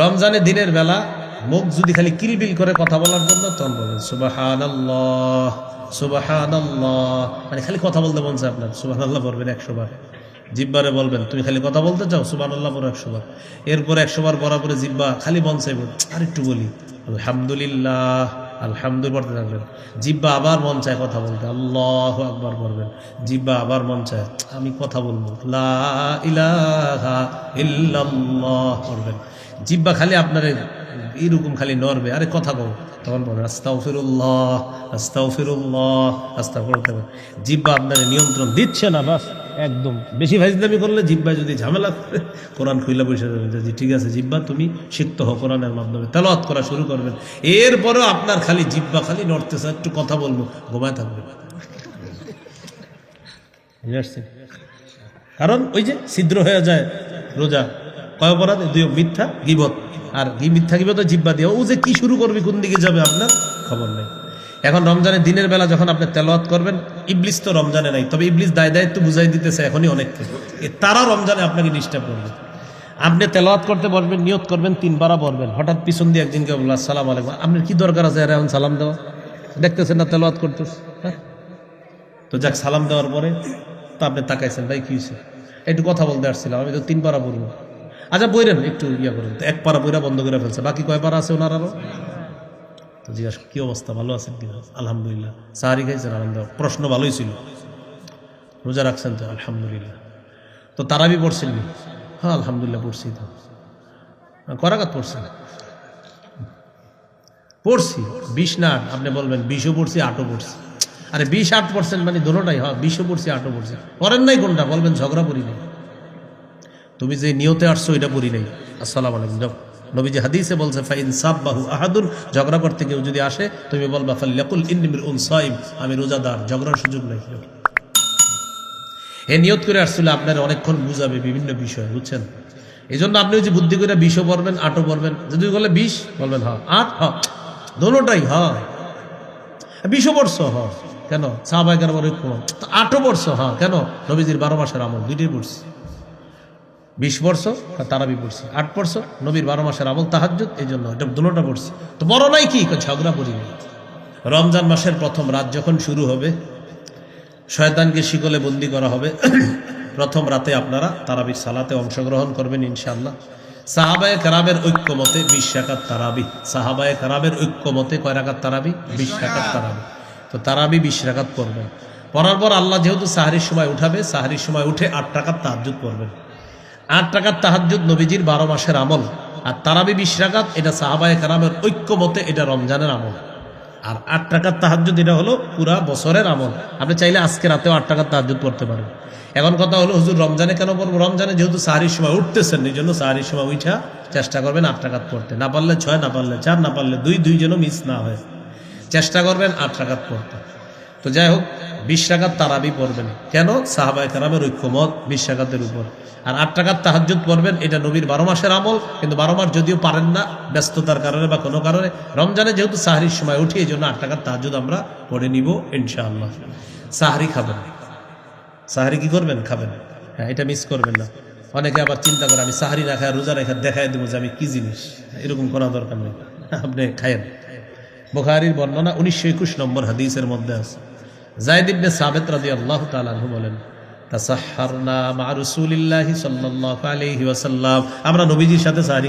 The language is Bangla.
রমজানে দিনের বেলা মুখ যদি খালি কিলবিল করে কথা বলার জন্য, তখন বলবেন সুবাহান মানে খালি কথা বলতে চায় আপনার সুবাহান আল্লাহ বলবেন একশো বার জিব্বারে বলবেন, তুমি খালি কথা বলতে চাও? সুবান আল্লাহ বলো একশো বার এরপর একশোবার বরাবরে জিব্বা খালি চাইব আর একটু বলি আলহামদুলিল্লাহ আলহামদুলিল্লাহ পড়তে থাকবেন। জিব্বা আবার মন চায় কথা বলতে। আল্লাহ আকবার পড়বেন। জিব্বা আবার মন চায়, আমি কথা বলব। পড়বেন। জিব্বা খালি আপনার এইরকম খালি নড়বে। আরে কথা কও। তখন বলবেন আস্তাও ফিরুল্লাহ আস্তাও ফিরুল্লাহ আস্তা হবে জিব্বা আপনার নিয়ন্ত্রণ দিচ্ছে না, বাস। একদম। বেশি ভাইজদামি করলে জিব্বা যদি ঝামেলা করে, কোরআন খুইলা বসে যাবেন যে ঠিক আছে, জিব্বা তুমি শিখতে হো কোরআনের মাধ্যমে, তেলাওয়াত করা শুরু করবেন। এরপরেও আপনার খালি জিব্বা, খালি নড়তেছে একটু কথা বলব, ঘুমায় থাকবে। কারণ ওই যে ছিদ্র হয়ে যায় রোজা, কয় অপরাধ? দুই মিথ্যা, গিবত। আর মিথ্যা গিবত জিব্বা দিয়ে, ও যে কি শুরু করবে, কোন দিকে যাবে আপনার খবর নেই। এখন রমজানের দিনের বেলা যখন আপনি তেলাওয়াত করবেন, ইবলিস তো রমজানে নাই, তবে ইবলিস দায় দায়িত্ব বুঝাই দিতেছে এখনই অনেককে তারা রমজানে আপনাকে ডিস্টার্ব করবে। আপনি তেলাওয়াত করতে বলবেন, নিয়ত করবেন তিনবারা বলবেন। হঠাৎ পিছন দিয়ে একদিনকে বলল, আসসালাম আলাইকুম, আপনার কি দরকার আছে? এখন সালাম দেওয়া। দেখতেছেন না তেলাওয়াত করতেছে হ্যাঁ? তো যাক, সালাম দেওয়ার পরে তো আপনি তাকাইছেন, ভাই, কি হয়েছে? একটু কথা বলতে আসছিলাম, আমি তো তিন পারা পড়ব আচ্ছা বইরেন, একটু ইয়া করুন। তো এক পারা বইরা বন্ধ করে ফেলছে, বাকি কয় পারা আছে ওনার আরও তো জিজ্ঞাসা কি অবস্থা? ভালো আছেন কি? আলহামদুলিল্লাহ। সাহারি খাইছেন? আনন্দ প্রশ্ন ভালোই ছিল। রোজা রাখছেন তো? আলহামদুলিল্লাহ। তো তারাবি পড়ছেন? হ্যাঁ আলহামদুলিল্লাহ, পড়ছি তো। করাঘাত পড়ছেন? পড়ছি। বিশ না আট? আপনি বলবেন, বিশও পড়ছি, আটও পড়ছি। আরে বিশ, আট পার্সেন্ট মানে দোনোটাই হয়, বিশও পড়ছি, আটও পড়ছি। পড়েন নাই কোনটা? বলবেন, ঝগড়া পড়ি নাই। তুমি যে নিয়তে আসছো, এটা পড়ি নাই। আসসালাম আলাইকুম নবীজি হাদিসে বলছে, ফাইন সাব্বাহু আহাদুন ঝগড়া করতে কেউ যদি আসে, তুমি বলবা, ফাল্লাকুল ইন্নিমির উন সাইম আমি রোজাদার, ঝগড়ার সুযোগ নাই। এ নিয়ত করে আসছিল, আপনার অনেকক্ষণ বুঝাবে বিভিন্ন বিষয়, বুঝছেন? এই জন্য আপনি ওই যে বুদ্ধি করে বিশও পড়বেন, আটও পড়বেন, যদি বলে বিশ, বলবেন হ্যাঁ আট হ্যাঁ দোনোটাই, হয়। বিশও বর্ষ হ কেন? সাহাবাই কেন ঐক্য। আটও বর্ষ হ্যাঁ কেন? নবীজির বারো মাসের আমল, দুইটাই পড়ছি। বিশ বর্ষ আর তারাবি পড়ছি, আট বর্ষ নবীর বারো মাসের আমল তাহাজ্জুদ, এই জন্য এটা দুটোটা পড়ছি। তো বড় নাই কি? ঝগড়া পড়ি রমজান মাসের প্রথম রাত যখন শুরু হবে, শয়তানকে শিকলে বন্দি করা হবে, প্রথম রাতে আপনারা তারাবির সালাতে অংশগ্রহণ করবেন ইনশাআল্লাহ। সাহাবায়ে কারামের ঐক্যমতে বিশ রাকাত তারাবি। সাহাবায়ে কারামের ঐক্যমতে কয় রাকাত তারাবি? বিশ রাকাত তারাবি। তো তারাবি বিশ রাকাত পড়বেন। পড়ার পর আল্লাহ যেহেতু সাহারির সময় উঠাবে, সাহারির সময় উঠে আট টাকার তাহাজ্জুদ পড়বেন। আট টাকার তাহাজ্জুদ নবীজির বারো মাসের আমল। আর তারাবি বিশ রাকাত, এটা সাহাবায়ে কারামের ঐক্যমতে এটা রমজানের আমল। আর আট টাকার তাহাজ্জুদ, এটা হলো পুরা বছরের আমল। আপনি চাইলে আজকে রাতেও আট টাকার তাহাজ্জুদ পড়তে পারেন। এখন কথা হলো, হুজুর, রমজানে কেন পড়ব? রমজানে যেহেতু সাহারির সময় উঠতেছেন, এই জন্য সাহারির সময় উঠা চেষ্টা করবেন আট টাকাত পড়তে। না পারলে ছয়, না পারলে চার, না পারলে দুই দুই যেন মিস না হয়। চেষ্টা করবেন আট টাকাত পড়তে। তো যাই হোক বিশ টাকার তারাবি পড়বেন। কেন? সাহাবায় কারামের ঐক্যমত বিশ টাকাতের উপর। আর আট টাকার তাহাজ্জুদ পড়বেন, এটা নবীর বারো মাসের আমল, কিন্তু বারো মাস যদিও পারেন না, ব্যস্ততার কারণে বা কোনো কারণে। রমজানে যেহেতু সাহারির সময় উঠি এই জন্য আট টাকার তাহাজ্জুদ আমরা পড়ে নিব, ইনশাআল্লাহ। সাহারি খাবেন। সাহারি কি করবেন? খাবেন। হ্যাঁ এটা মিস করবেন না। অনেকে আবার চিন্তা করে, আমি সাহারি না খাই রোজা রেখা দেখাই দেবো যে আমি কি জিনিস। এরকম করা দরকার নেই। আপনি খায়েন। বুখারীর বর্ণনা উনিশশো একুশ নম্বর হাদিসের মধ্যে আছে। জায়দ ইবনে সাবেত রাদি আল্লাহ তালু বলেন তাসাহারনা মা রাসূলিল্লাহি সাল্লাল্লাহু আলাইহি ওয়াসাল্লাম। আমরা নবীজির সাথে সাহারি